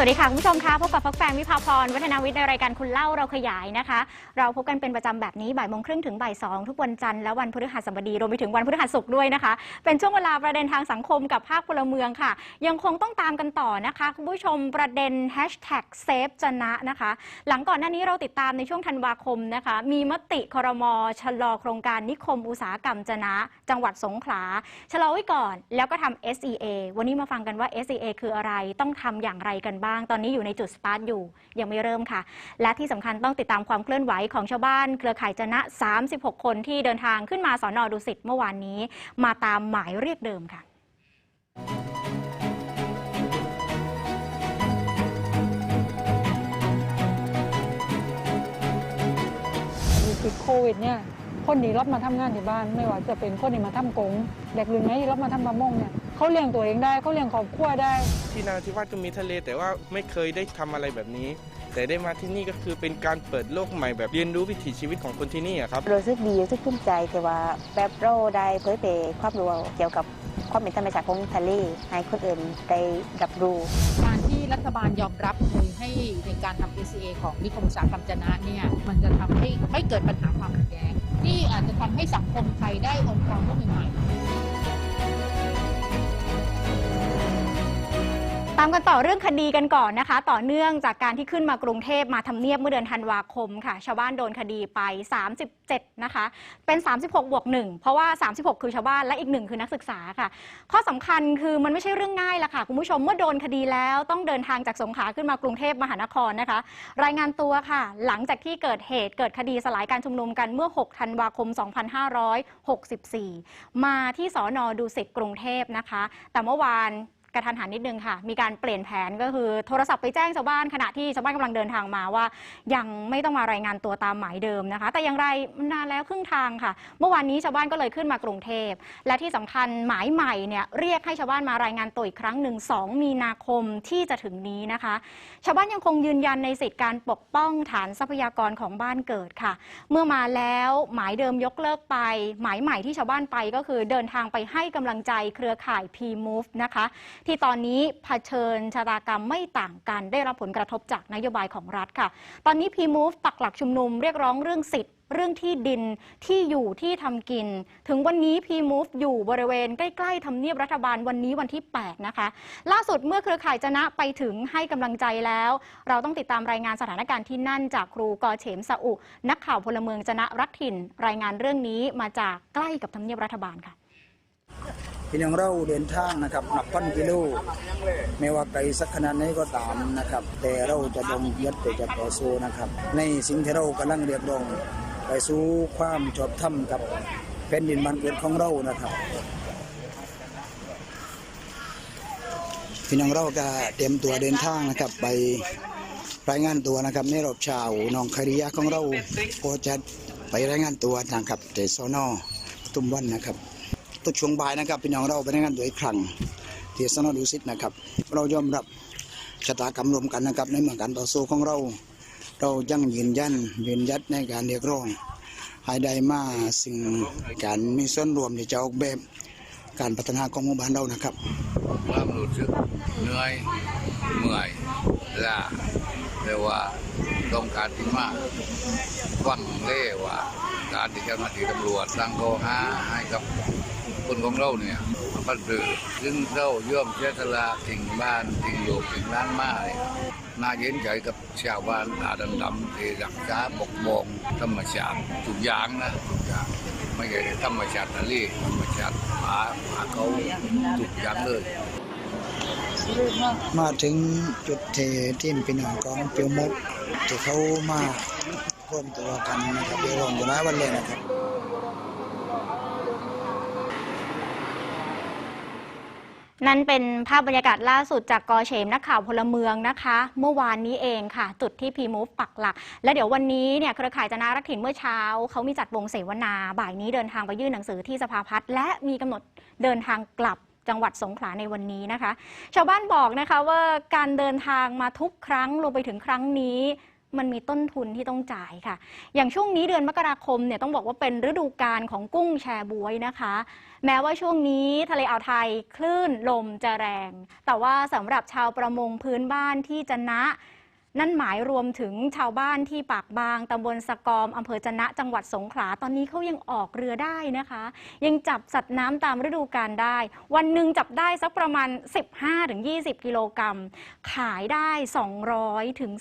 สวัสดีค่ะ คุณผู้ชมคะพบกับพักแฟงวิภาพรวัฒนาวิทย์ในรายการคุณเล่าเราขยายนะคะ เราพบกันเป็นประจำแบบนี้บ่ายโมงครึ่งถึงบ่ายสองทุกวันจันทร์และวันพฤหัสบดีรวมไปถึงวันพฤหัสศุกร์ด้วยนะคะ เป็นช่วงเวลาประเด็นทางสังคมกับภาคพลเมืองค่ะ ยังคงต้องตามกันต่อนะคะ คุณผู้ชมประเด็น hashtag save จนะนะคะ หลังก่อนหน้านี้เราติดตามในช่วงธันวาคมนะคะ มีมติครมชะลอโครงการนิคมอุตสาหกรรมจนะ จังหวัดสงขลาชะลอไว้ก่อน แล้วก็ทำ SEA วันนี้มาฟังกันว่า SEA คืออะไรต้องทำอย่างไรกันบ้างตอนนี้อยู่ในจุดสตาร์ทอยู่ ยังไม่เริ่มค่ะ และที่สำคัญต้องติดตามความเคลื่อนไหวของชาวบ้าน เครือข่ายจนะ 36 คนที่เดินทางขึ้นมาสอนอดุสิตเมื่อวานนี้ มาตามหมายเรียกเดิมค่ะวิกฤตโควิดเนี่ย คนที่รับมาทำงานที่บ้าน ไม่ว่าจะเป็นคนที่มาทำกงเด็กรุ่นไหนที่รับมาทำประมงเนี่ยเขาเลี้ยงตัวเองได้เขาเลี้ยงครอบครัวได้ ที่นาทิวาสก็มีทะเลแต่ว่าไม่เคยได้ทำอะไรแบบนี้ แต่ได้มาที่นี่ก็คือเป็นการเปิดโลกใหม่แบบเรียนรู้วิถีชีวิตของคนที่นี่อะครับรู้สึกดีรู้สึกภูมิใจแต่ว่าแบบเราได้เผยเผยความรู้เกี่ยวกับความเป็นธรรมชาติของทะเลให้คนอื่นได้รับรู้การ ที่รัฐบาลยอมรับเลยให้ในการทำ ACA ของนิคมอุตสาหกรรมจนะเนี่ยมันจะทำให้ไม่เกิดปัญหาความขัดแย้งที่อาจจะทำให้สังคมไทยได้องค์ความรู้ใหม่ๆ ตามกันต่อเรื่องคดีกันก่อนนะคะ ต่อเนื่องจากการที่ขึ้นมากรุงเทพมาทำเนียบเมื่อเดือนธันวาคมค่ะ ชาวบ้านโดนคดีไป 37 นะคะ เป็น 36 บวก 1 เพราะว่า 36 คือชาวบ้านและอีกหนึ่งคือนักศึกษาค่ะ ข้อสำคัญคือมันไม่ใช่เรื่องง่ายละค่ะ คุณผู้ชมเมื่อโดนคดีแล้วต้องเดินทางจากสงขลาขึ้นมากรุงเทพมหานครนะคะ รายงานตัวค่ะ หลังจากที่เกิดเหตุเกิดคดีสลายการชุมนุมกันเมื่อ 6 ธันวาคม 2564 มาที่สอนอดูสิตกรุงเทพนะคะ แต่เมื่อวาน กระทันหันนิดนึงค่ะ มีการเปลี่ยนแผนก็คือโทรศัพท์ไปแจ้งชาวบ้านขณะที่ชาวบ้านกำลังเดินทางมาว่า ยังไม่ต้องมารายงานตัวตามหมายเดิมนะคะ แต่อย่างไรนานแล้วครึ่งทางค่ะ เมื่อวานนี้ชาวบ้านก็เลยขึ้นมากรุงเทพ และที่สำคัญหมายใหม่เนี่ยเรียกให้ชาวบ้านมารายงานตัวอีกครั้งหนึ่ง2มีนาคมที่จะถึงนี้นะคะ ชาวบ้านยังคงยืนยันในสิทธิการปกป้องฐานทรัพยากรของบ้านเกิดค่ะ เมื่อมาแล้วหมายเดิมยกเลิกไป หมายใหม่ที่ชาวบ้านไปก็คือเดินทางไปให้กำลังใจเครือข่าย P-Move นะคะที่ตอนนี้เผชิญชะตากรรมไม่ต่างกัน ได้รับผลกระทบจากนโยบายของรัฐค่ะ ตอนนี้ P-Move ปักหลักชุมนุมเรียกร้องเรื่องสิทธิ์เรื่องที่ดินที่อยู่ที่ทำกิน ถึงวันนี้ P-Move อยู่บริเวณใกล้ๆทำเนียบรัฐบาลวันนี้วันที่ 8 นะคะ ล่าสุดเมื่อเครือข่ายจนะไปถึงให้กำลังใจแล้ว เราต้องติดตามรายงานสถานการณ์ที่นั่นจากครูกอเฉมสอุ นักข่าวพลเมืองจนะรักถิ่น รายงานเรื่องนี้มาจากใกล้กับทำเนียบรัฐบาลค่ะ พี่น้องเราเดินทางนะครับนับพันกิโลไม่ว่าไกลสักขนาดไหนก็ตามนะครับ แต่เราจะดงยึดแต่จะต่อสู้นะครับ ในสิ่งที่เรากำลังเรียกร้องไปสู่ความชอบธรรมกับแผ่นดินบ้านเกิดของเรานะครับพี่น้องเราก็เตรียมตัวเดินทางนะครับไปรายงานตัวนะครับในรอบเช้าน้องคาริยะของเราก็จะไปรายงานตัวนะครับที่สนปทุมวันนะครับ ตุกช่วงบ่ายนะครับพี่น้องเราไปรายงานตัวอีกครั้งที่สนดุสิตนะครับ เรายอมรับชะตากรรมรวมกันนะครับ ในเมืองการต่อสู้ของเรา เรายังยืนยันยืนยัดในการเรียกร้องให้ได้มาสิ่งการมีส่วนรวมที่จะออกแบบการพัฒนาของหมู่บ้านเรานะครับความรู้สึกเหนื่อยเมื่อยล้าแต่ว่าต้องการที่มากฟังเล่ว่าการที่เจ้าหน้าที่ตำรวจตั้งข้อหาให้กับ คนของเราเนี่ยมันคือซึ่งเราย่อมเสียสละทิ้งบ้านทิ้งโลกทิ้งร้านไม้น่าเย็นใจกับชาวบ้านตาดำๆที่รักษาปกป้องธรรมชาติทุกอย่างนะทุกอย่างไม่ใช่ธรรมชาติทะเลธรรมชาติป่าป่าเขาทุกอย่างเลยมาถึงจุดเที่ทีมพี่น้องของเปียวมุกที่เขามาร่วมตัวกันนะครับเดี๋ยวรองอยู่หลาวันเลยนะครับ นั่นเป็นภาพบรรยากาศล่าสุดจากกอเฉมนักข่าวพลเมืองนะคะ เมื่อวานนี้เองค่ะ จุดที่พีมูฟปักหลัก และเดี๋ยววันนี้เนี่ยเครือข่ายจนารักถิ่นเมื่อเช้า เขามีจัดวงเสวนา บ่ายนี้เดินทางไปยื่นหนังสือที่สภาพัฒน์และมีกำหนดเดินทางกลับจังหวัดสงขลาในวันนี้นะคะ ชาวบ้านบอกนะคะว่าการเดินทางมาทุกครั้งรวมไปถึงครั้งนี้ มันมีต้นทุนที่ต้องจ่ายค่ะ อย่างช่วงนี้เดือนมกราคมเนี่ยต้องบอกว่าเป็นฤดูกาลของกุ้งแชบวยนะคะ แม้ว่าช่วงนี้ทะเลอ่าวไทยคลื่นลมจะแรง แต่ว่าสำหรับชาวประมงพื้นบ้านที่จะนะ นั่นหมายรวมถึงชาวบ้านที่ปากบางตำบลสะกอมอำเภอจะนะจังหวัดสงขลาตอนนี้เขายังออกเรือได้นะคะ ยังจับสัตว์น้ำตามฤดูกาลได้ วันหนึ่งจับได้สักประมาณ 15-20 กิโลกรัม ขายได้ 200ถึง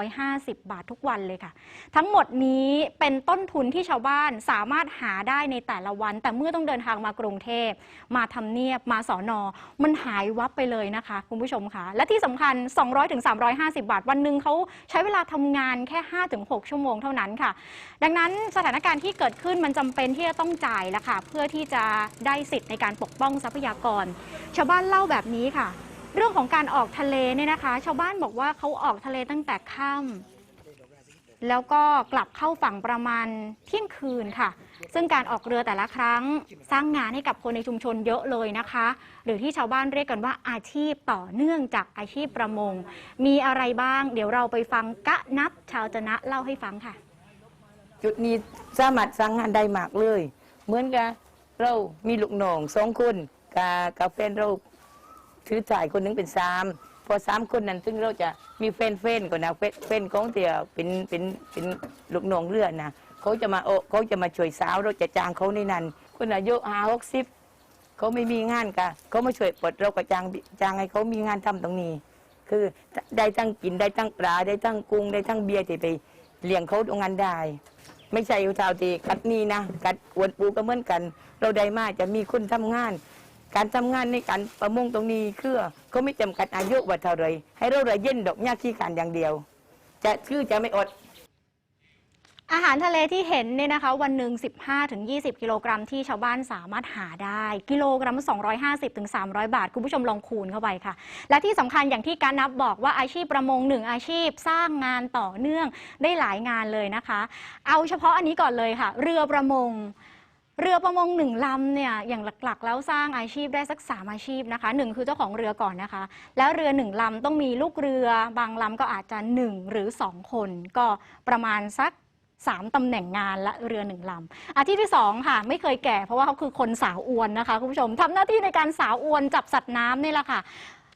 350 บาททุกวันเลยค่ะ ทั้งหมดนี้เป็นต้นทุนที่ชาวบ้านสามารถหาได้ในแต่ละวัน แต่เมื่อต้องเดินทางมากรุงเทพ มาทำเนียบมาสอนอมันหายวับไปเลยนะคะ คุณผู้ชมค่ะและที่สำคัญ 200ถึง350 บาทวันหนึ่งเขาใช้เวลาทำงานแค่ 5-6 ชั่วโมงเท่านั้นค่ะ ดังนั้นสถานการณ์ที่เกิดขึ้นมันจำเป็นที่จะต้องจ่ายละค่ะ เพื่อที่จะได้สิทธิ์ในการปกป้องทรัพยากร ชาวบ้านเล่าแบบนี้ค่ะ เรื่องของการออกทะเลเนี่ยนะคะ ชาวบ้านบอกว่าเขาออกทะเลตั้งแต่ค่ำแล้วก็กลับเข้าฝั่งประมาณเที่ยงคืนค่ะ ซึ่งการออกเรือแต่ละครั้งสร้างงานให้กับคนในชุมชนเยอะเลยนะคะ หรือที่ชาวบ้านเรียกกันว่าอาชีพต่อเนื่องจากอาชีพประมง มีอะไรบ้าง เดี๋ยวเราไปฟังกะนับชาวจะนะเล่าให้ฟังค่ะ จุดนี้สามารถสั่งงานได้มากเลย เหมือนกับเรามีลูกน้องสองคนกับกับแฟนเราถือจ่ายคนหนึงเป็นสามพอสามคนนั้นซึ่งเราจะมีแฟนเฟนก่อนนะเฟนเฟนของเตียเป็นเป็นเป็นลูกน้องเรือนะ เขาจะมาโอเขาจะมาช่วยสาวเราจะจ้างเขาในนั้นคนอายุห้าหกสิบเขาไม่มีงานกะเขามาช่วยปลดเราก็จ้างจ้างให้เขามีงานทำตรงนี้ คือได้ทั้งกินได้ทั้งปลาได้ทั้งกุ้งได้ทั้งเบียร์ที่ไปเลี้ยงเขาตรงนั้นได้ ไม่ใช่อยู่ชาวตีกัดนี่นะกัดอวนปูก็เหมือนกัน เราได้มาจะมีคนทำงาน การทำงานในการประมงตรงนี้คือเขาไม่จำกัดอายุว่าเท่าไรให้เราระเย็นดอกหญ้าขี้การอย่างเดียว จะคือจะไม่อด อาหารทะเลที่เห็นเนี่ยนะคะวันหนึ่ง 15-20 กิโลกรัมที่ชาวบ้านสามารถหาได้ กิโลกรัม 250-300 บาท คุณผู้ชมลองคูณเข้าไปค่ะ และที่สำคัญอย่างที่การนับบอกว่าอาชีพประมงหนึ่งอาชีพสร้างงานต่อเนื่องได้หลายงานเลยนะคะ เอาเฉพาะอันนี้ก่อนเลยค่ะ เรือประมงเรือประมงหนึ่งลำเนี่ยอย่างหลักๆ แล้วสร้างอาชีพได้สักสามอาชีพนะคะหนึ่งคือเจ้าของเรือก่อนนะคะ แล้วเรือหนึ่งลำต้องมีลูกเรือบางลำก็อาจจะหนึ่งหรือสองคน ก็ประมาณสัก สามตำแหน่งงานและเรือหนึ่งลำอาชีพที่สองค่ะ ไม่เคยแก่เพราะว่าเขาคือคนสาวอวนนะคะคุณผู้ชมทำหน้าที่ในการสาวอวนจับสัตว์น้ำนี่แหละค่ะ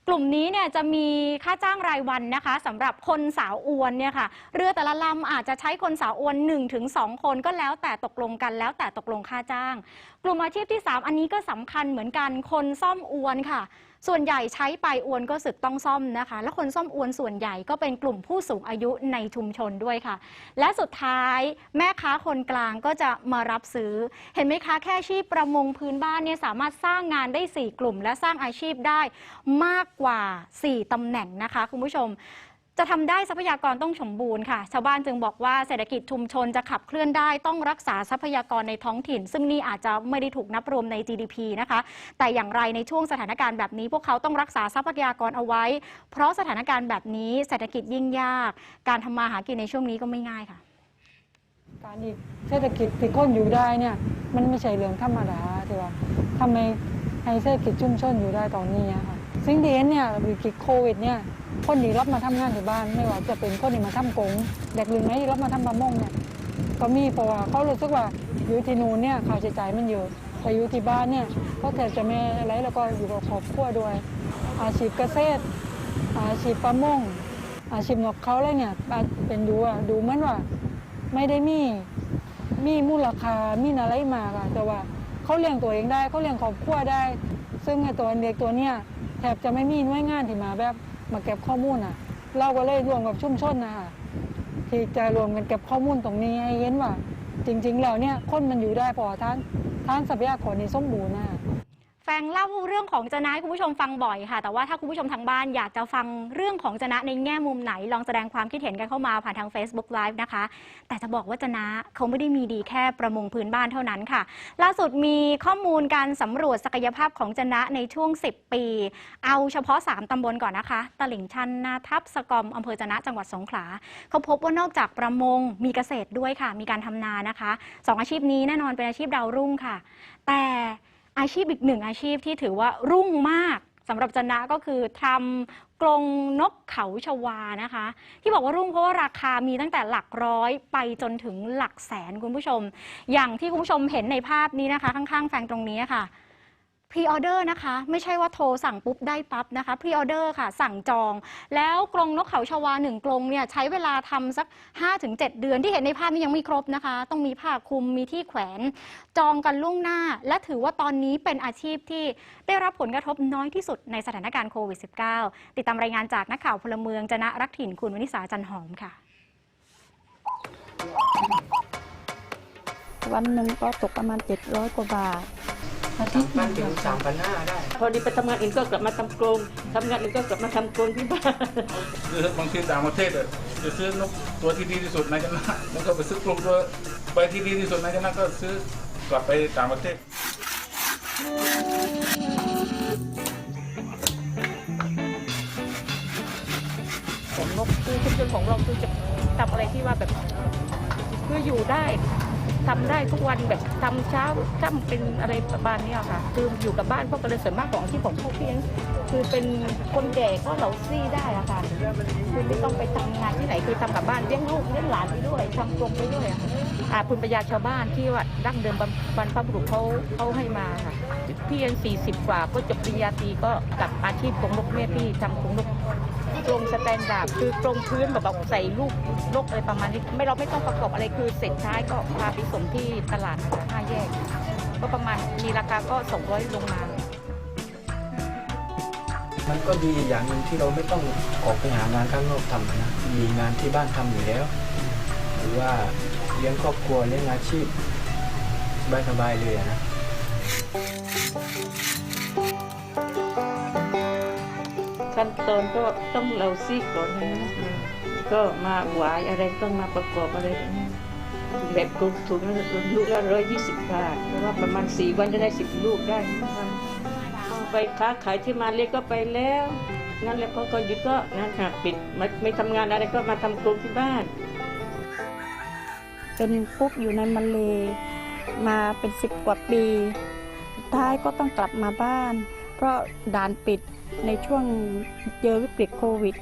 กลุ่มนี้เนี่ยจะมีค่าจ้างรายวันนะคะสำหรับคนสาวอวนเนี่ยค่ะ เรือแต่ละลำอาจจะใช้คนสาวอวน1ถึง2คนก็แล้วแต่ตกลงกันแล้วแต่ตกลงค่าจ้าง กลุ่มอาชีพที่ 3 อันนี้ก็สำคัญเหมือนกันคนซ่อมอวนค่ะ ส่วนใหญ่ใช้ไปอวนก็สึกต้องซ่อมนะคะ และคนซ่อมอวนส่วนใหญ่ก็เป็นกลุ่มผู้สูงอายุในชุมชนด้วยค่ะ และสุดท้ายแม่ค้าคนกลางก็จะมารับซื้อ เห็นไหมคะแค่ชีพประมงพื้นบ้านเนี่ยสามารถสร้างงานได้ 4 กลุ่ม และสร้างอาชีพได้มากกว่า 4ตำแหน่งนะคะคุณผู้ชม จะทำได้ทรัพยากรต้องสมบูรณ์ค่ะ ชาวบ้านจึงบอกว่าเศรษฐกิจชุมชนจะขับเคลื่อนได้ต้องรักษาทรัพยากรในท้องถิ่น ซึ่งนี่อาจจะไม่ได้ถูกนับรวมใน GDP นะคะ แต่อย่างไรในช่วงสถานการณ์แบบนี้ พวกเขาต้องรักษาทรัพยากรเอาไว้ เพราะสถานการณ์แบบนี้เศรษฐกิจยิ่งยาก การทำมาหากินในช่วงนี้ก็ไม่ง่ายค่ะ การอีกเศรษฐกิจที่คนอยู่ได้เนี่ยมันไม่ใช่เรื่องธรรมดาที่ว่าทำไมให้เศรษฐกิจชุมชนอยู่ได้ตอนนี้อะค่ะสิ่งที่เห็นเนี่ยวิกฤตโควิดเนี่ย คนที่รับมาทำงานที่บ้าน ไม่ว่าจะเป็นคนที่มาทำกงเด็กหรือไงที่รับมาทำประมงเนี่ยก็มีเพราะว่าเขารู้สึกว่าอยู่ที่นู่นเนี่ยค่าใช้จ่ายมันเยอะแต่อยู่ที่บ้านเนี่ยก็แค่จะแม่อะไรแล้วก็อยู่กับครอบครัวด้วย อาชีพเกษตร อาชีพประมงอาชีพนกเขาอะไรเนี่ยเป็นดูอะดูเหมือนว่า ไม่ได้มีมีมูลค่ามีอะไรมากอะแต่ว่าเขาเลี้ยงตัวเองได้เขาเลี้ยงครอบครัวได้ ซึ่งไอตัวเด็กตัวเนี้ยแทบจะไม่มีหน่วยงานที่มาแบบ มาเก็บข้อมูลอะ เราก็เลยรวมกับชุมชนนะคะที่จะรวมกันเก็บข้อมูลตรงนี้ให้เห็นว่า จริง ๆ แล้วเนี่ยคนมันอยู่ได้พอท่านท่านทรัพยากรนี้สมบูรณ์นะ แฟงเล่าเรื่องของจนะให้คุณผู้ชมฟังบ่อยค่ะ แต่ว่าถ้าคุณผู้ชมทางบ้านอยากจะฟังเรื่องของจนะในแง่มุมไหน ลองแสดงความคิดเห็นกันเข้ามาผ่านทาง Facebook Live นะคะ แต่จะบอกว่าจนะเขาไม่ได้มีดีแค่ประมงพื้นบ้านเท่านั้นค่ะ ล่าสุดมีข้อมูลการสำรวจศักยภาพของจนะในช่วง 10 ปี เอาเฉพาะ 3ตำบลก่อนนะคะตลิ่งชันนาทับสกอมอำเภอจนะจังหวัดสงขลาเขาพบว่านอกจากประมงมีเกษตรด้วยค่ะ มีการทำนานะคะสองอาชีพนี้แน่นอนเป็นอาชีพดาวรุ่งค่ะ แต่ อาชีพอีกหนึ่งอาชีพที่ถือว่ารุ่งมากสำหรับจันนะก็คือทำกรงนกเขาชวานะคะ ที่บอกว่ารุ่งเพราะว่าราคามีตั้งแต่หลักร้อยไปจนถึงหลักแสนคุณผู้ชม อย่างที่คุณผู้ชมเห็นในภาพนี้นะคะ ข้างๆแฟงตรงนี้ค่ะ พรีออเดอร์นะคะ ไม่ใช่ว่าโทรสั่งปุ๊บได้ปั๊บนะคะพรีออเดอร์ค่ะ สั่งจอง แล้วกรงนกเขาชวาหนึ่งกรงเนี่ยใช้เวลาทำสัก 5-7 เดือนที่เห็นในภาพนี้ยังไม่ครบนะคะ ต้องมีผ้าคลุมมีที่แขวน จองกันล่วงหน้า และถือว่าตอนนี้เป็นอาชีพที่ได้รับผลกระทบน้อยที่สุดในสถานการณ์โควิด -19 ติดตามรายงานจากนักข่าวพลเมืองจนะรักถิ่นคุณวนิสาจันหอมค่ะ วันหนึ่งก็ตกประมาณ 700 กว่าบาท มันถึงสามพันห้าได้ พอดีไปทำงานอื่นก็กลับมาทำกรงทำงานอื่นก็กลับมาทำกรงที่บ้านคือบางทีต่างประเทศอะจะซื้อนกตัวที่ดีที่สุดในคณะแล้วก็ไปซื้อกลุ่มตัวไปที่ดีที่สุดในคณะก็ซื้อกลับไปต่างประเทศของนกคือชุมชนของเราคือจะทำอะไรที่ว่าแบบคืออยู่ได้ ทำได้ทุกวันแบบทำเช้าค่ำเป็นอะไรประมาณเนี้ยค่ะ คืออยู่กับบ้านพวกก็เลยส่วนมากของที่ของพวกเพียงคือเป็นคนแก่ก็เหลาซี่ได้อะค่ะคือไม่ต้องไปทำงานที่ไหนคือทำกับบ้านเลี้ยงลูกเลี้ยงหลานไปด้วยทำกรงไปด้วยอะค่ะอาภูมิปัญญาชาวบ้านที่ว่าดั้งเดิมบรรบรรพบุรุษเขาเขาให้มาค่ะพี่เอ็นสี่สิบกว่าก็จบปริญญาตรีก็กับอาชีพกรงนกแม่พี่ทำกรงนก กรงสแตนดาร์ดคือกรงพื้นแบบแบบใส่ลูกนกอะไรประมาณนี้ไม่เราไม่ต้องประกอบอะไรคือเสร็จท้ายก็พาไปส่งที่ตลาดคะห้าแยก ก็ประมาณมีราคาก็200ลงมามันก็ดีอย่างหนึ่งที่เราไม่ต้องออกไปหางานข้างนอกทำนะ มีงานที่บ้านทำอยู่แล้ว หรือว่าเลี้ยงครอบครัวเลี้ยงอาชีพสบายๆเลยอะนะ ขั้นตอนก็ต้องเราซีกก่อนนะก็มาหวายอะไรต้องมาประกอบอะไรแบบนี้แบบกรงถุงลูกละร้อยยี่สิบบาทเพราะว่าประมาณสี่วันจะได้สิบลูกได้ไปค้าขายที่มาเล็กก็ไปแล้ว นั่นแหละพอก็หยุดก็นั่นค่ะปิดไม่ไม่ทำงานอะไรก็มาทำกรงที่บ้าน เป็นปุ๊บอยู่ในมาเลมาเป็นสิบกว่าปี ท้ายก็ต้องกลับมาบ้าน เพราะด่านปิด ในช่วงเจอวิกฤตโควิด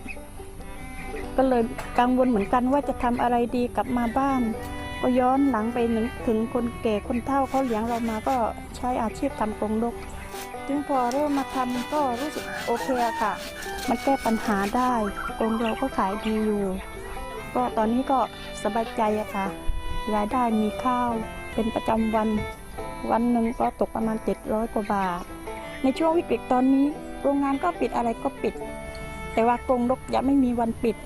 ก็เลยกังวลเหมือนกันว่าจะทำอะไรดีกลับมาบ้าน ก็ย้อนหลังไปนึกถึงคนแก่คนเฒ่าเขาเลี้ยงเรามาก็ใช้อาชีพทำกรงนกจึงพอเริ่มมาทำก็รู้สึกโอเคอะค่ะ มันแก้ปัญหาได้กรงเราก็ขายดีอยู่ ก็ตอนนี้ก็สบายใจอะค่ะ รายได้มีข้าวเป็นประจำวัน วันหนึ่งก็ตกประมาณ 700 กว่าบาท ในช่วงวิกฤตตอนนี้ รงงานก็ปิดอะไรก็ปิด แต่ว่ากรงนกยังไม่มีวันปิด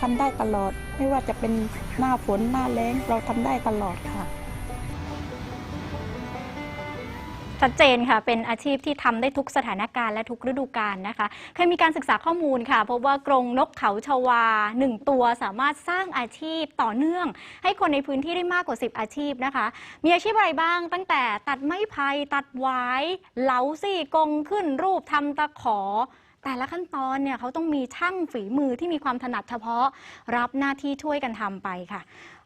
ทำได้ตลอด ไม่ว่าจะเป็นหน้าฝนหน้าแล้งเราทำได้ตลอดค่ะ ชัดเจนค่ะ เป็นอาชีพที่ทำได้ทุกสถานการณ์และทุกฤดูกาลนะคะ เคยมีการศึกษาข้อมูลค่ะ พบว่ากรงนกเขาชวา 1 ตัวสามารถสร้างอาชีพต่อเนื่อง ให้คนในพื้นที่ได้มากกว่า 10 อาชีพนะคะ มีอาชีพอะไรบ้าง ตั้งแต่ตัดไม้ไผ่ตัดหวายเหลาซี่กรงขึ้นรูปทำตะขอแต่ละขั้นตอนเนี่ยเขาต้องมีช่างฝีมือที่มีความถนัดเฉพาะ รับหน้าที่ช่วยกันทำไปค่ะ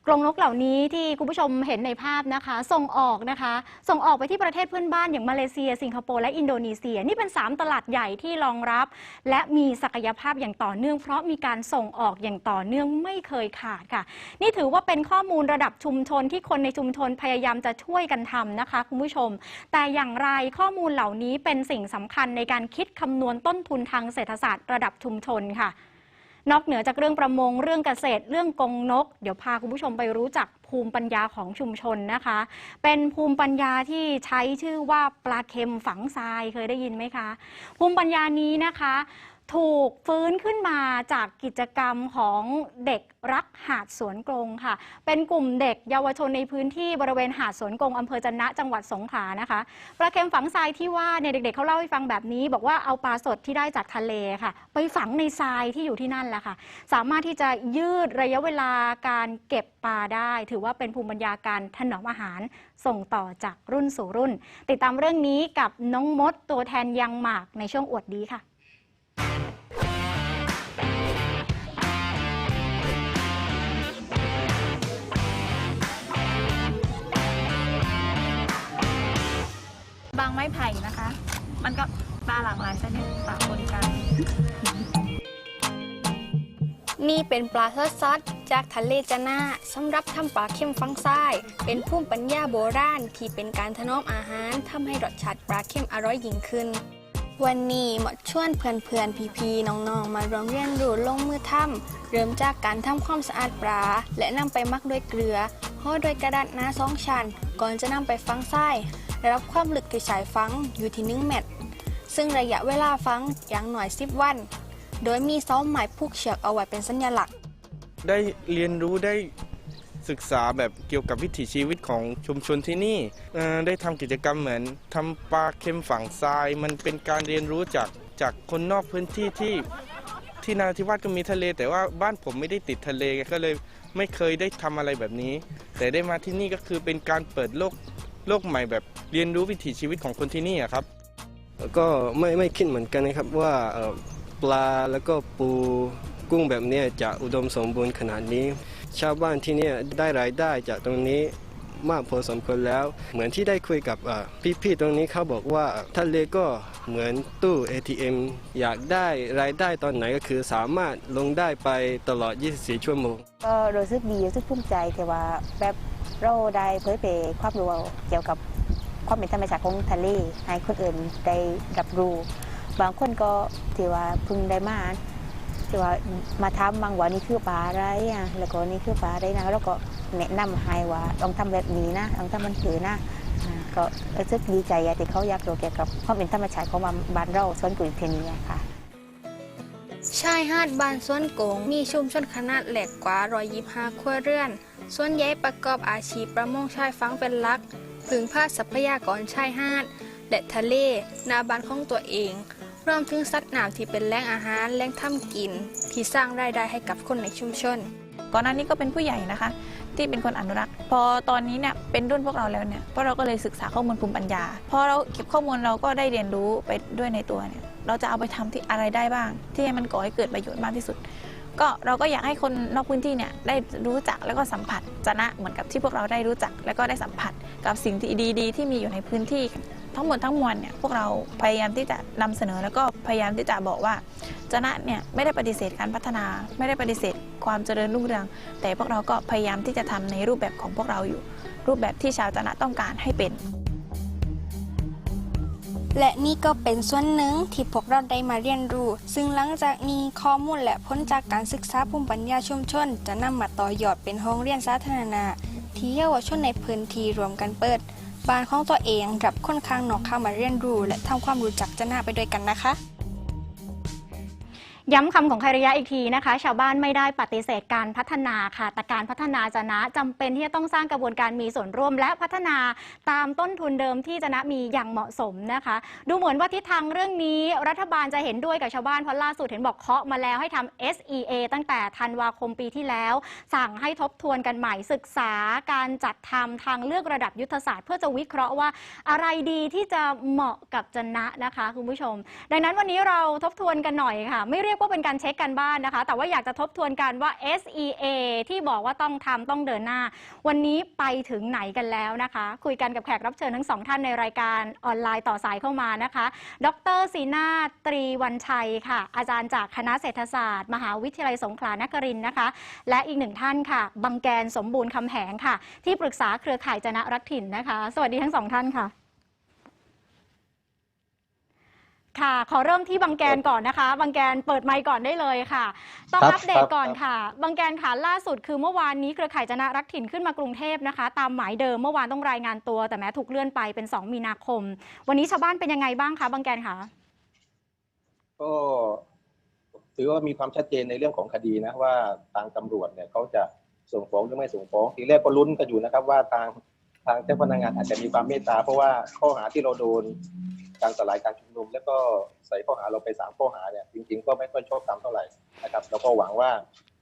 กรงนกเหล่านี้ที่คุณผู้ชมเห็นในภาพนะคะ ส่งออกนะคะ ส่งออกไปที่ประเทศเพื่อนบ้านอย่างมาเลเซีย สิงคโปร์และอินโดนีเซีย นี่เป็น 3 ตลาดใหญ่ที่รองรับ และมีศักยภาพอย่างต่อเนื่อง เพราะมีการส่งออกอย่างต่อเนื่องไม่เคยขาดค่ะ นี่ถือว่าเป็นข้อมูลระดับชุมชนที่คนในชุมชนพยายามจะช่วยกันทำนะคะ คุณผู้ชม แต่อย่างไรข้อมูลเหล่านี้เป็นสิ่งสำคัญในการคิดคำนวณต้นทุนทางเศรษฐศาสตร์ระดับชุมชนค่ะ นอกเหนือจากเรื่องประมงเรื่องเกษตร เรื่องกงนก เดี๋ยวพาคุณผู้ชมไปรู้จักภูมิปัญญาของชุมชนนะคะ เป็นภูมิปัญญาที่ใช้ชื่อว่าปลาเค็มฝังทรายเคยได้ยินไหมคะ ภูมิปัญญานี้นะคะ ถูกฟื้นขึ้นมาจากกิจกรรมของเด็กรักหาดสวนกรงค่ะ เป็นกลุ่มเด็กเยาวชนในพื้นที่บริเวณหาดสวนกรงอำเภอจันนะจังหวัดสงขลานะคะปลาเค็มฝังทรายที่ว่าเนี่ยเด็กๆเขาเล่าให้ฟังแบบนี้ บอกว่าเอาปลาสดที่ได้จากทะเลค่ะ ไปฝังในทรายที่อยู่ที่นั่นแหละค่ะ สามารถที่จะยืดระยะเวลาการเก็บปลาได้ ถือว่าเป็นภูมิปัญญาการถนอมอาหารส่งต่อจากรุ่นสู่รุ่น ติดตามเรื่องนี้กับน้องมดตัวแทนยังหมากในช่วงอวดดีค่ะ บางไม้ไผ่นะคะ มันก็ปลาหลากหลายชนิดปะปนกันนี่เป็นปลาทอดซอสจากทะเลจะนาสำหรับทำปลาเค็มฟังไส้เป็นภูมิปัญญาโบราณที่เป็นการถนอมอาหารทำให้รสชาติปลาเค็มอร่อยยิ่งขึ้น วันนี้หมดชวนเพื่อนๆพี่ๆน้องๆ มารวมเรียนรู้ลงมือทำเริ่มจากการทำความสะอาดปลาและนำไปมักด้วยเกลือห่อด้วยกระดาษหนาสองชั้นก่อนจะนำไปฟังไส้ ได้รับความลึกที่สายฟังอยู่ที่1เมตร ซึ่งระยะเวลาฟังอย่างหน่อย 10 วัน โดยมีเสาหมายผูกเชือกเอาไว้เป็นสัญลักษณ์ ได้เรียนรู้ได้ศึกษาแบบเกี่ยวกับวิถีชีวิตของชุมชนที่นี่ได้ทำกิจกรรมเหมือนทำปลาเค็มฝังทราย มันเป็นการเรียนรู้จากจากคนนอกพื้นที่ที่ที่นาทิวาสก็มีทะเล แต่ว่าบ้านผมไม่ได้ติดทะเลก็เลยไม่เคยได้ทำอะไรแบบนี้ แต่ได้มาที่นี่ก็คือเป็นการเปิดโลก โลกใหม่แบบเรียนรู้วิถีชีวิตของคนที่นี่อะครับ ก็ไม่ไม่คิดเหมือนกันนะครับว่าเอ่อปลาแล้วก็ปูกุ้งแบบเนี้ยจะอุดมสมบูรณ์ขนาดนี้ ชาวบ้านที่เนี่ยได้รายได้จากตรงนี้มากพอสมควรแล้ว เหมือนที่ได้คุยกับเอ่อพี่ๆตรงนี้เขาบอกว่าทะเลก็เหมือนตู้ ATM อยากได้รายได้ตอนไหนก็คือสามารถลงได้ไปตลอด 24 ชั่วโมง ก็รู้สึกดีรู้สึกภูมิใจแต่ว่าแบบ เราได้เผยแพร่ความรู้เกี่ยวกับความเป็นธรรมชาติของทะเลให้คนอื่นได้รับรู้บางคนก็ที่ว่าพิ่งได้มาที่ว่ามาทำบางว่านี่คือปลาอะไรอะแล้วก็นี่คือปลาอะไรนะแล้วก็แนะนำให้ว่าต้องทำแบบนี้นะต้องทำมันถือนะก็รู้สึกดีใจที่เขาอยากรู้เกี่ยวกับความเป็นธรรมชาติของบ้านเราส่วนกุยเพนีค่ะชายหาดบานสวนโกงมีชุมชนขนาดเล็กกว่า 125 ครัวเรือน ส่วนใหญ่ประกอบอาชีพประมงชายฝั่งเป็นหลักพึ่งพาทรัพยากรชายหาด และทะเลนาบ้านของตัวเองรวมถึงสัตว์น้ำที่เป็นแหล่งอาหารแหล่งทำกิน ที่สร้างรายได้ให้กับคนในชุมชน ก่อนหน้านี้ก็เป็นผู้ใหญ่นะคะ ที่เป็นคนอนุรักษ์ พอตอนนี้เนี่ยเป็นรุ่นพวกเราแล้วเนี่ยพวกเราก็เลยศึกษาข้อมูลภูมิปัญญาพอเราเก็บข้อมูลเราก็ได้เรียนรู้ไปด้วยในตัวเนี่ยเราจะเอาไปทำที่อะไรได้บ้าง ที่ให้มันก่อให้เกิดประโยชน์มากที่สุด ก็เราก็อยากให้คนนอกพื้นที่เนี่ยได้รู้จักแล้วก็สัมผัสจนะเหมือนกับที่พวกเราได้รู้จัก แล้วก็ได้สัมผัสกับสิ่งที่ดีๆ ที่มีอยู่ในพื้นที่ ทั้งหมดทั้งมวลเนี่ยพวกเราพยายามที่จะนำเสนอ แล้วก็พยายามที่จะบอกว่าจนะเนี่ยไม่ได้ปฏิเสธการพัฒนา ไม่ได้ปฏิเสธความเจริญรุ่งเรือง แต่พวกเราก็พยายามที่จะทำในรูปแบบของพวกเราอยู่ รูปแบบที่ชาวจนะต้องการให้เป็น และนี่ก็เป็นส่วนหนึ่งที่พวกเราได้มาเรียนรู้ ซึ่งหลังจากนี้ข้อมูลและพ้นจากการศึกษาภูมิปัญญาชุมชน จะนำมาต่อยอดเป็นห้องเรียนสาธารณะที่เยาวชนในพื้นที่รวมกันเปิด บ้านของตัวเองกับค่อนข้างนอกเข้ามาเรียนรู้ และทำความรู้จักจะน่าไปด้วยกันนะคะ ย้ำคำของคาริยะอีกทีนะคะ ชาวบ้านไม่ได้ปฏิเสธการพัฒนาค่ะ แต่การพัฒนาจะนะจำเป็นที่จะต้องสร้างกระบวนการมีส่วนร่วม และพัฒนาตามต้นทุนเดิมที่จะนะมีอย่างเหมาะสมนะคะ ดูเหมือนว่าทิศทางเรื่องนี้รัฐบาลจะเห็นด้วยกับชาวบ้านเพราะล่าสุดเห็นบอกเคาะมาแล้วให้ทำ SEA ตั้งแต่ธันวาคมปีที่แล้ว สั่งให้ทบทวนกันใหม่ศึกษาการจัดทำทางเลือกระดับยุทธศาสตร์ เพื่อจะวิเคราะห์ว่าอะไรดีที่จะเหมาะกับจะนะนะคะคุณผู้ชม ดังนั้นวันนี้เราทบทวนกันหน่อยค่ะ ไม่เรียกว่าเป็นการเช็คกันบ้านนะคะ แต่ว่าอยากจะทบทวนกันว่า SEA ที่บอกว่าต้องทำต้องเดินหน้า วันนี้ไปถึงไหนกันแล้วนะคะ คุยกันกับแขกรับเชิญทั้งสองท่านในรายการออนไลน์ต่อสายเข้ามานะคะ ดรสีนาตรีวันชัยค่ะ อาจารย์จากคณะเศรษฐศาสตร์ มหาวิทยาลัยสงขลานครินทร์นะคะ และอีกหนึ่งท่านค่ะ บังแกนสมบูรณ์คำแหงค่ะ ที่ปรึกษาเครือข่ายจนะรักถิ่นนะคะ สวัสดีทั้งสองท่านค่ะ ค่ะ ขอเริ่มที่บางแกนก่อนนะคะ บางแกนเปิดไมค์ก่อนได้เลยค่ะ ต้องครับอัปเดตก่อนครับ ค่ะ บางแกนค่ะล่าสุดคือเมื่อวานนี้เครือข่ายจนะรักถิ่นขึ้นมากรุงเทพนะคะ ตามหมายเดิมเมื่อวานต้องรายงานตัว แต่แม้ถูกเลื่อนไปเป็น 2 มีนาคม วันนี้ชาวบ้านเป็นยังไงบ้างคะบางแกนคะ ก็ถือว่ามีความชัดเจนในเรื่องของคดีนะว่าทางตำรวจเนี่ยเขาจะส่งฟ้องหรือไม่ส่งฟ้องทีแรกก็ลุ้นกันอยู่นะครับ ว่าทาง ทางเจ้าพนักงานอาจจะมีความเมตตาเพราะว่าข้อหาที่เราโดนการสลายการชุมนุม แล้วก็ใส่ข้อหาเราไปสามข้อหาเนี่ยจริง ๆ ก็ไม่ค่อยชอบตามเท่าไหร่นะครับแล้วก็หวังว่า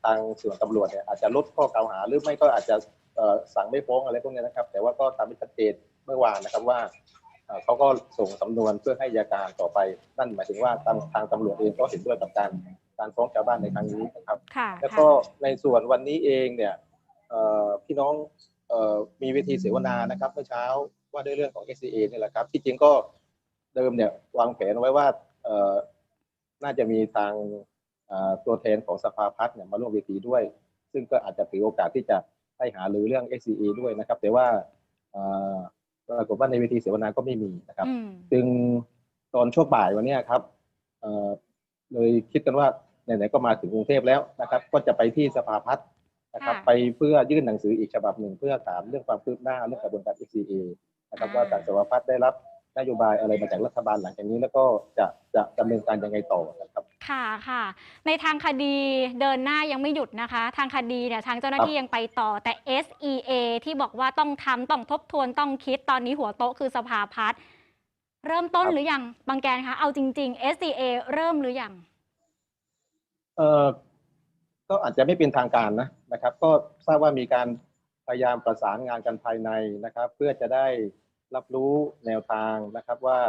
ทางส่วนตำรวจเนี่ยอาจจะลดข้อกล่าวหา หรือไม่ก็อาจจะเอ่อสั่งไม่ฟ้องอะไรพวกนี้นะครับ แต่ว่าก็ทำให้ชัดเจนเมื่อวานนะครับว่าเอ่อเขาก็ส่งสำนวนเพื่อให้อัยการต่อไปนั่นหมายถึงว่าทางทางตำรวจเองก็เห็นด้วยกับการการฟ้องชาวบ้านในครั้งนี้นะครับค่ะแล้วก็ในส่วนวันนี้เองเนี่ยเอ่อพี่น้องเอ่อ มีเวทีเสวนานะครับเมื่อเช้าว่าด้วยเรื่องของ SCA นี่แหละครับ ที่จริงก็เดิมเนี่ยวางแผนไว้ว่าเอ่อน่าจะมีทางเอ่อตัวแทนของสภาพัฒน์เนี่ยมาร่วมเวทีด้วย ซึ่งก็อาจจะถือโอกาสที่จะให้หารือเรื่อง SCE ด้วยนะครับ แต่ว่าเอ่อปรากฏว่าในเวทีเสวนาก็ไม่มีนะครับอืมจึงตอนช่วงบ่ายวันเนี้ยครับเอ่อเลยคิดกันว่าไหนๆก็มาถึงกรุงเทพแล้วนะครับ ก็จะไปที่สภาพัฒน์ นะครับค่ะไปเพื่อยื่นหนังสืออีกฉบับหนึ่งเพื่อถามเรื่องความคืบหน้าเรื่องกระบวนการ FCA นะครับว่าทางสภาพัฒน์ได้รับนโยบายอะไรมาจากรัฐบาลหลังจากนี้แล้วก็จะจะดำเนินการยังไงต่อนะครับ ค่ะค่ะ ในทางคดีเดินหน้ายังไม่หยุดนะคะ ทางคดีเนี่ยทางเจ้าหน้าที่ยังไปต่อแต่ SEA ที่บอกว่าต้องทำต้องทบทวนต้องคิดตอนนี้หัวโต๊ะคือสภาพัฒน์เริ่มต้นครับหรือยังบางแกนคะเอาจริง ๆ SEA เริ่มหรือยังเอ่อ ก็อาจจะไม่เป็นทางการนะนะครับ ก็ทราบว่ามีการพยายามประสานงานกันภายในนะครับ เพื่อจะได้รับรู้แนวทางนะครับว่า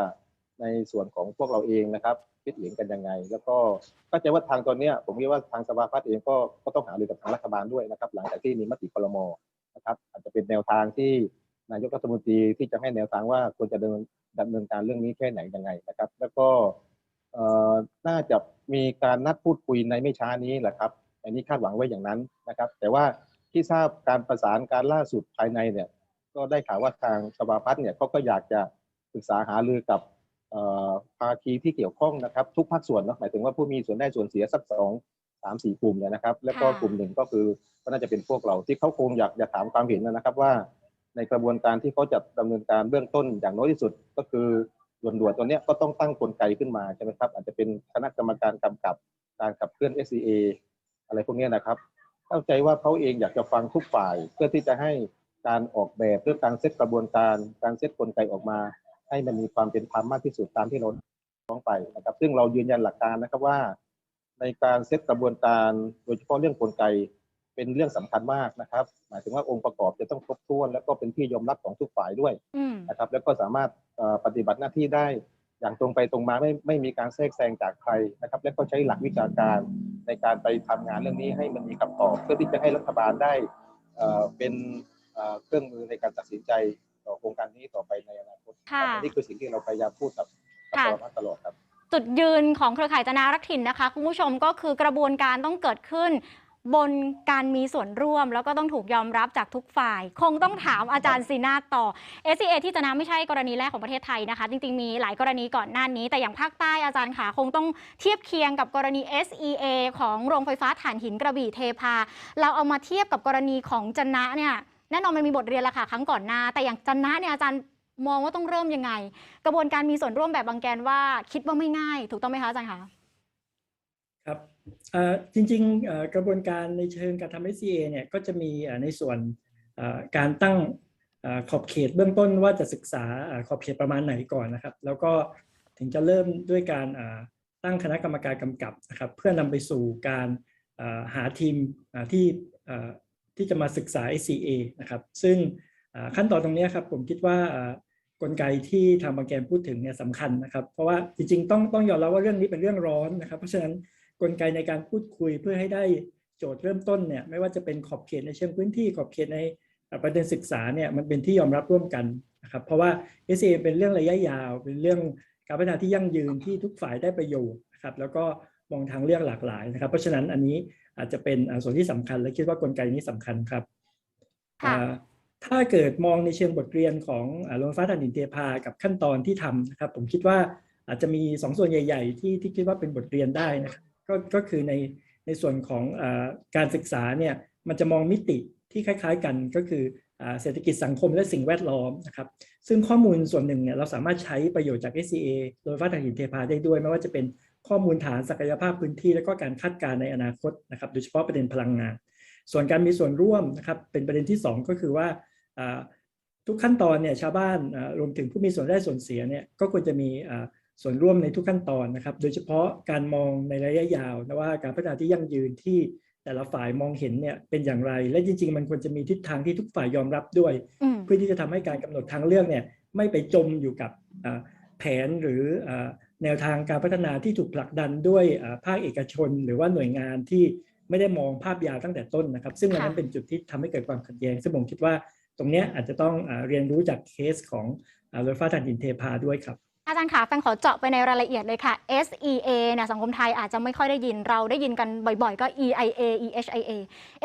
ในส่วนของพวกเราเองนะครับคิดเห็นกันยังไง แล้วก็ก็จะว่าทางตอนนี้ผมคิดว่าทางสภาพัฒน์เองก็ก็ต้องหารือกับทางรัฐบาลด้วยนะครับ หลังจากที่มีมติครมนะครับ อาจจะเป็นแนวทางที่นายกรัฐมนตรีที่จะให้แนวทางว่าควรจะดำเนินดำเนินการเรื่องนี้แค่ไหนยังไงนะครับ แล้วก็น่าจะมีการนัดพูดคุยในไม่ช้านี้แหละครับ อันนี้คาดหวังไว้อย่างนั้นนะครับ แต่ว่าที่ทราบการประสานการล่าสุดภายในเนี่ยก็ได้ข่าวว่าทางสภาพัฒน์เนี่ยเขาก็อยากจะปรึกษาหารือกับเอ่อภาคีที่เกี่ยวข้องนะครับ ทุกภาคส่วนเนาะหมายถึงว่าผู้มีส่วนได้ส่วนเสียสักสองสามสี่กลุ่มเนี่ยนะครับ แล้วก็ค่ะกลุ่มหนึ่งก็คือก็น่าจะเป็นพวกเราที่เขาคงอยากจะถามความเห็นนะครับว่า ในกระบวนการที่เขาจะดำเนินการเบื้องต้นอย่างน้อยที่สุดก็คือด่วนๆตัวเนี้ยก็ต้องตั้งกลไกขึ้นมาใช่ไหมครับอาจจะเป็นคณะกรรมการกำกับการขับเคลื่อน SCA อะไรพวกเนี้ยนะครับ เข้าใจว่าเขาเองอยากจะฟังทุกฝ่าย เพื่อที่จะให้การออกแบบเรื่องการเซตกระบวนการ การเซตกลไกออกมา ให้มันมีความเป็นธรรมมากที่สุดตามที่เราร้องไปนะครับ ซึ่งเรายืนยันหลักการนะครับว่า ในการเซตกระบวนการ โดยเฉพาะเรื่องกลไกเป็นเรื่องสำคัญมากนะครับ หมายถึงว่าองค์ประกอบจะต้องครบถ้วน แล้วก็เป็นที่ยอมรับของทุกฝ่ายด้วยอืมนะครับ แล้วก็สามารถเอ่อปฏิบัติหน้าที่ได้ อย่างตรงไปตรงมาไม่ไม่มีการแทรกแซงจากใครนะครับ และก็ใช้หลักวิชาการในการไปทำงานเรื่องนี้ให้มันมีคำตอบเพื่อที่จะให้รัฐบาลได้เอ่อเป็นเอ่อเครื่องมือในการตัดสินใจต่อโครงการนี้ต่อไปในอนาคตค่ะอันนี้คือสิ่งที่เราพยายามพูดกับกับค่ะสภาพัฒน์ตลอดครับจุดยืนของเครือข่ายจนารักถิ่นนะคะ คุณผู้ชมก็คือกระบวนการต้องเกิดขึ้น บนการมีส่วนร่วม แล้วก็ต้องถูกยอมรับจากทุกฝ่าย คงต้องถามอาจารย์ซีนาต่อ SCA ที่จะนะไม่ใช่กรณีแรกของประเทศไทยนะคะ จริงๆ มีหลายกรณีก่อนหน้านี้ แต่อย่างภาคใต้อาจารย์ขาคงต้องเทียบเคียงกับกรณี SEA ของโรงไฟฟ้าถ่านหินกระบี่เทพา เราเอามาเทียบกับกรณีของจนะเนี่ยแน่นอนมันมีบทเรียนละค่ะครั้งก่อนหน้า แต่อย่างจนะเนี่ยอาจารย์มองว่าต้องเริ่มยังไง กระบวนการมีส่วนร่วมแบบบางแกนว่าคิดว่าไม่ง่าย ถูกต้องไหมคะอาจารย์คะครับ จริงๆกระบวนการในเชิงการทำ SCA เนี่ยก็จะมีในส่วนการตั้งขอบเขตเบื้องต้นว่าจะศึกษาขอบเขตประมาณไหนก่อนนะครับ แล้วก็ถึงจะเริ่มด้วยการตั้งคณะกรรมการกำกับนะครับ เพื่อนำไปสู่การหาทีมที่ที่จะมาศึกษา SCA นะครับ ซึ่งขั้นตอนตรงนี้ครับผมคิดว่ากลไกที่ทางบางแกนพูดถึงเนี่ยสำคัญนะครับ เพราะว่าจริงๆ ต้องต้องยอมรับว่าเรื่องนี้เป็นเรื่องร้อนนะครับ เพราะฉะนั้น กลไกในการพูดคุยเพื่อให้ได้โจทย์เริ่มต้นเนี่ยไม่ว่าจะเป็นขอบเขตในเชิงพื้นที่ขอบเขตในเอ่อประเด็นศึกษาเนี่ยมันเป็นที่ยอมรับร่วมกันนะครับเพราะว่า SCA เป็นเรื่องระยะยาว เป็นเรื่องการพัฒนาที่ยั่งยืนที่ทุกฝ่ายได้ประโยชน์นะครับแล้วก็มองทางเลือกหลากหลายนะครับ เพราะฉะนั้นอันนี้อาจจะเป็นอ่าส่วนที่สำคัญและคิดว่ากลไกนี้สำคัญครับค่ะอ่าถ้าเกิดมองในเชิงบทเรียนของอ่าโรงไฟฟ้าถ่านหินเทพากับขั้นตอนที่ทำนะครับ ผมคิดว่าอาจจะมีสองส่วนใหญ่ ๆ ที่ที่คิดว่าเป็นบทเรียนได้นะครับ ก็ก็คือในในส่วนของอการศึกษาเนี่ยมันจะมองมิติที่คล้าย ๆ กันก็คืออเศรษฐกิจสังคมและสิ่งแวดล้อมนะครับซึ่งข้อมูลส่วนหนึ่งเนี่ยเราสามารถใช้ประโยชน์จาก SCA โดยฟ้าถ่านหินเทพาได้ด้วย ไม่ว่าจะเป็นข้อมูลฐานศักยภาพพื้นที่ และก็การคาดการณ์ในอนาคตนะครับโดยเฉพาะประเด็นพลังงาน ส่วนการมีส่วนร่วมนะครับเป็นประเด็นที่ 2 ก็คือว่าทุกขั้นตอนเนี่ยชาวบ้านรวมถึงผู้มีส่วนได้ส่วนเสียเนี่ยก็ควรจะมี ส่วนร่วมในทุกขั้นตอนนะครับ โดยเฉพาะการมองในระยะยาวนะว่าการพัฒนาที่ยั่งยืนที่แต่ละฝ่ายมองเห็นเนี่ยเป็นอย่างไร และจริง ๆ มันควรจะมีทิศทางที่ทุกฝ่ายยอมรับด้วยอืมเพื่อที่จะทำให้การกำหนดทางเลือกเนี่ยไม่ไปจมอยู่กับอ่าแผนหรืออ่าแนวทางการพัฒนาที่ถูกผลักดันด้วยอ่าภาคเอกชน หรือว่าหน่วยงานที่ไม่ได้มองภาพยาวตั้งแต่ต้นนะครับ ซึ่งอันนั้นค่ะเป็นจุดที่ทำให้เกิดความขัดแย้งซึ่งผมคิดว่าตรงเนี้ยอาจจะต้องอาเรียนรู้จากเคสของอ่ารถไฟฟ้าถ่านหินเทพาด้วยครับ อาจารย์ขาแฟนขอเจาะไปในรายละเอียดเลยค่ะ SEA เนี่ยสังคมไทยอาจจะไม่ค่อยได้ยินเราได้ยินกันบ่อยๆ ก็ EIA EHIA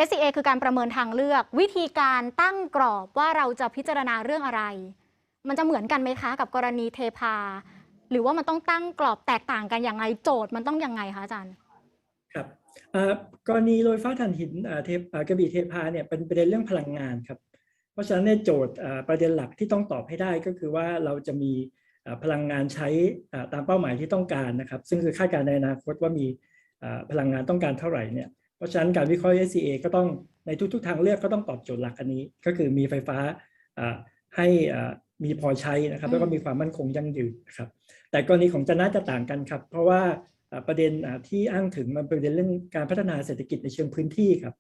SEA คือการประเมินทางเลือก วิธีการตั้งกรอบว่าเราจะพิจารณาเรื่องอะไร มันจะเหมือนกันไหมคะ กับกรณีเทพา หรือว่ามันต้องตั้งกรอบแตกต่างกันอยังไงโจทย์มันต้องยังไงคะอาจารย์ครับกรณีโรยฟ้าถ่านหินเทปกระบี่เทพาเนี่ยเป็นประเด็นเรื่องพลังงานครับเพราะฉะนั้นในโจทย์ประเด็นหลักที่ต้องตอบให้ได้ก็คือว่าเราจะมี พลังงานใช้อ่าตามเป้าหมายที่ต้องการนะครับ ซึ่งคือคาดการณ์ในอนาคตว่ามีอ่าพลังงานต้องการเท่าไหร่เนี่ยเพราะฉะนั้นการวิเคราะห์ SCA ก็ต้องในทุกๆ ทางเลือกก็ต้องตอบโจทย์หลักอันนี้ ก็คือมีไฟฟ้าอ่าให้อ่ามีพอใช้นะครับ แล้วก็มีความมั่นคงยั่งยืนนะครับ แต่กรณีของจะน่าจะต่างกันครับ เพราะว่าอ่าประเด็นอ่าที่อ้างถึงมันเป็นประเด็นเรื่องการพัฒนาเศรษฐกิจในเชิงพื้นที่ครับ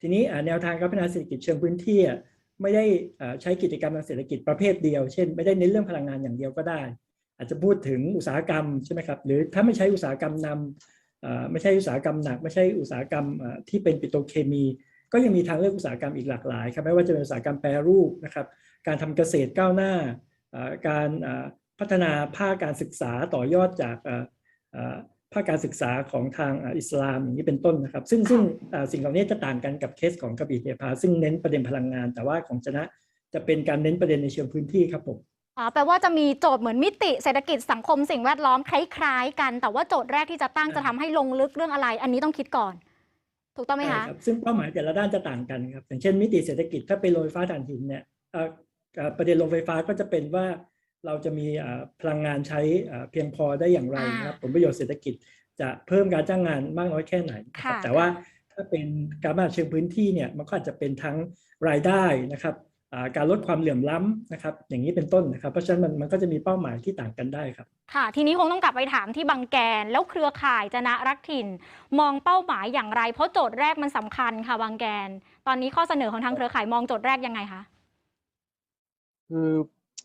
ทีนี้อ่าแนวทางการพัฒนาเศรษฐกิจเชิงพื้นที่อะ ไม่ได้ใช้กิจกรรมทางเศรษฐกิจประเภทเดียว เช่น ไม่ได้เน้นเรื่องพลังงานอย่างเดียวก็ได้ อาจจะพูดถึงอุตสาหกรรมใช่ไหมครับ หรือถ้าไม่ใช้อุตสาหกรรมนำอ่าไม่ใช่อุตสาหกรรมหนัก ไม่ใช่อุตสาหกรรมที่เป็นปิโตรเคมี ก็ยังมีทางเลือกอุตสาหกรรมอีกหลากหลายครับไม่ว่าจะเป็นอุตสาหกรรมแปรรูปนะครับ การทำเกษตรก้าวหน้า การพัฒนาภาคการศึกษาต่อยอดจาก ภาคการศึกษาของทางอ่าอิสลามอย่างนี้เป็นต้นนะครับ ซึ่งซึ่งอ่าสิ่งเหล่านี้จะต่างกันกับเคสของกระบี่เทพาซึ่งเน้นประเด็นพลังงาน แต่ว่าของชนะจะเป็นการเน้นประเด็นในเชิงพื้นที่ครับผมอ๋อแปลว่าจะมีโจทย์เหมือนมิติเศรษฐกิจสังคมสิ่งแวดล้อมคล้ายๆ กัน แต่ว่าโจทย์แรกที่จะตั้งจะทำให้ลงลึกเรื่องอะไร อันนี้ต้องคิดก่อน ถูกต้องไหมคะใช่รับซึ่งเป้าหมายแต่ละด้านจะต่างกันครับอย่างเช่นมิติเศรษฐกิจถ้าเป็นโรงไฟฟ้าถ่านหินเนี่ยเอ่อเอ่อประเด็นโรงไฟฟ้าก็จะเป็นว่า เราจะมีอ่าพลังงานใช้อ่าเพียงพอได้อย่างไรนะครับผลประโยชน์เศรษฐกิจจะเพิ่มการจ้างงานมากน้อยแค่ไหนนะครับค่ะแต่ว่าถ้าเป็นการพัฒนาเชิงพื้นที่เนี่ยมันก็อาจจะเป็นทั้งรายได้นะครับอ่าการลดความเหลื่อมล้ำนะครับ อย่างนี้เป็นต้นนะครับ เพราะฉะนั้นมันมันก็จะมีเป้าหมายที่ต่างกันได้ครับ ค่ะ ทีนี้คงต้องกลับไปถามที่บางแกน แล้วเครือข่ายจนะรักถิ่น มองเป้าหมายอย่างไร เพราะโจทย์แรกมันสำคัญค่ะบางแกน ตอนนี้ข้อเสนอของทางเครือข่ายมองโจทย์แรกยังไงคะคือ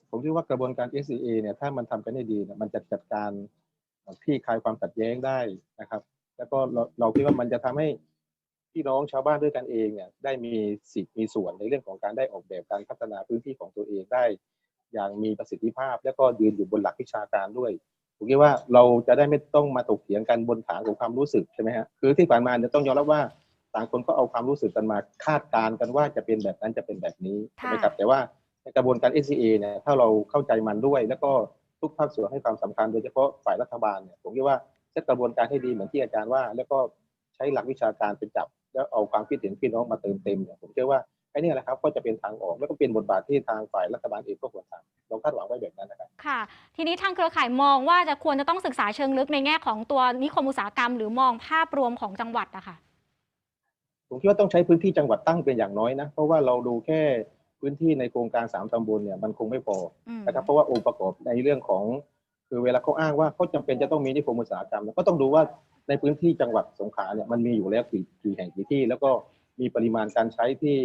ผมคิดว่ากระบวนการ SCA เนี่ยถ้ามันทำกันได้ดีเนี่ยมันจะจัดการคลี่คลายความขัดแย้งได้นะครับ แล้วก็เราเราคิดว่ามันจะทำให้พี่น้องชาวบ้านด้วยกันเองเนี่ยได้มีสิทธิ์มีส่วนในเรื่องของการได้ออกแบบการพัฒนาพื้นที่ของตัวเองได้ อย่างมีประสิทธิภาพ แล้วก็ยืนอยู่บนหลักวิชาการด้วยผมคิดว่าเราจะได้ไม่ต้องมาถกเถียงกันบนฐานของความรู้สึกใช่ไหมฮะคือที่ผ่านมาเนี่ยต้องยอมรับว่าต่างคนก็เอาความรู้สึกกันมาคาดการณ์กันว่าจะเป็นแบบนั้นจะเป็นแบบนี้ใช่ไหมครับแต่ว่า ในกระบวนการ SCA เนี่ยถ้าเราเข้าใจมันด้วย แล้วก็ทุกภาคส่วนให้ความสำคัญ โดยเฉพาะฝ่ายรัฐบาลเนี่ยผมคิดว่าเซตกระบวนการให้ดีเหมือนที่อาจารย์ว่า แล้วก็ใช้หลักวิชาการเป็นจับ แล้วเอาความคิดเห็นพี่น้องมาเติมเต็มเนี่ยผมเชื่อว่าไอ้นี่แหละครับก็จะเป็นทางออกแล้วก็เป็นบทบาทที่ทางฝ่ายรัฐบาลเองก็ควรทำเราคาดหวังไว้แบบนั้นนะครับค่ะ ทีนี้ทางเครือข่ายมองว่าจะควรจะต้องศึกษาเชิงลึกในแง่ของตัวนิคมอุตสาหกรรม หรือมองภาพรวมของจังหวัดอะค่ะผมคิดว่าต้องใช้พื้นที่จังหวัดตั้งเป็นอย่างน้อยนะเพราะว่าเราดูแค่ พื้นที่ในโครงการสามตำบลเนี่ยมันคงไม่พออมนะครับเพราะว่าองค์ประกอบในเรื่องของ คือเวลาเขาอ้างว่าเขาจำเป็นจะต้องมีนิคมอุตสาหกรรมก็ต้องดูว่าในพื้นที่จังหวัดสงขลาเนี่ยมันมีอยู่แล้วกี่กี่แห่งกี่ที่ แล้วก็มีปริมาณการใช้ที่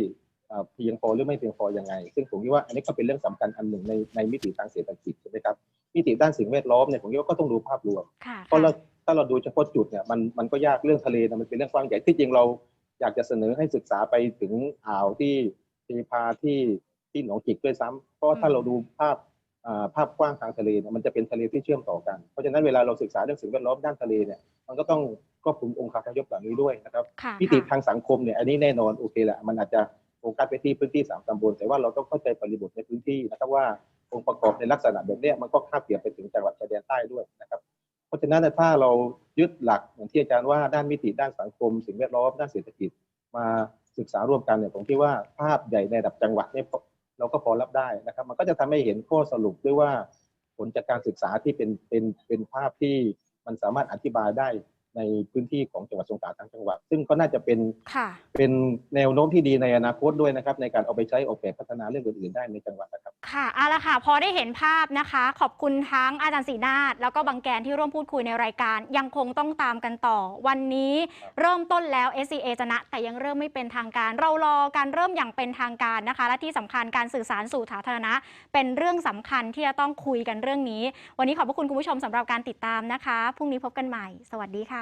เอ่อเพียงพอหรือไม่เพียงพอยังไง ซึ่งผมคิดว่าอันนี้ก็เป็นเรื่องสำคัญอันหนึ่งในในมิติทางเศรษฐกิจใช่ไหมครับมิติด้านสิ่งแวดล้อมเนี่ยผมคิดว่าก็ต้องดูภาพรวมค่ะเพราะเราถ้าเราดูเฉพาะจุดเนี่ยมันมันก็ยากเรื่องทะเลนะมันเป็นเรื่องกว้างใหญ่ที่จริงเราอยากจะเสนอให้ศึกษาไปถึงอ่าวที่ เทพาที่ที่หนองจิกด้วยซ้ำเพราะว่าถ้าเราดูภาพอ่าภาพกว้างทางทะเลเนี่ยมันจะเป็นทะเลที่เชื่อมต่อกัน เพราะฉะนั้นเวลาเราศึกษาเรื่องสิ่งแวดล้อมด้านทะเลเนี่ยมันก็ต้องครอบคลุมองค์คาพยพเหล่านี้ด้วยนะครับค่ะมิติทางสังคมเนี่ยอันนี้แน่นอนโอเคแหละมันอาจจะโฟกัสไปที่พื้นที่สามตำบลแต่ว่าเราต้องเข้าใจบริบทในพื้นที่นะครับว่าองค์ประกอบในลักษณะแบบเนี้ยมันก็คาบเกี่ยวไปถึงจังหวัดชายแดนใต้ด้วยนะครับ เพราะฉะนั้นเนี่ยถ้าเรายึดหลักอย่างที่อาจารย์ว่าด้านมิติด้านสังคม สิ่งแวดล้อมด้านเศรษฐกิจมา ศึกษาร่วมกันเนี่ยผมคิดว่าภาพใหญ่ในระดับจังหวัดเนี่ยเราก็พอรับได้นะครับ มันก็จะทำให้เห็นข้อสรุปด้วยว่าผลจากการศึกษาที่เป็นเป็นเป็นภาพที่มันสามารถอธิบายได้ ในพื้นที่ของจังหวัดสงขลาทั้งจังหวัด ซึ่งก็น่าจะเป็นค่ะเป็นแนวโน้มที่ดีในอนาคตด้วยนะครับ ในการเอาไปใช้ออกแบบพัฒนาเรื่องอื่นๆได้ในจังหวัดนะครับ ค่ะเอาละค่ะ พอได้เห็นภาพนะคะ ขอบคุณทั้งอาจารย์ศรีนาฏแล้วก็บางแกนที่ร่วมพูดคุยในรายการ ยังคงต้องตามกันต่อ วันนี้เริ่มต้นแล้ว SCA ชนะ แต่ยังเริ่มไม่เป็นทางการ เรารอการเริ่มอย่างเป็นทางการนะคะ และที่สำคัญการสื่อสารสู่สาธารณะ เป็นเรื่องสำคัญที่จะต้องคุยกันเรื่องนี้ วันนี้ขอบพระคุณคุณผู้ชมสำหรับการติดตามนะคะพรุ่งนี้พบกันใหม่ สวัสดีค่ะ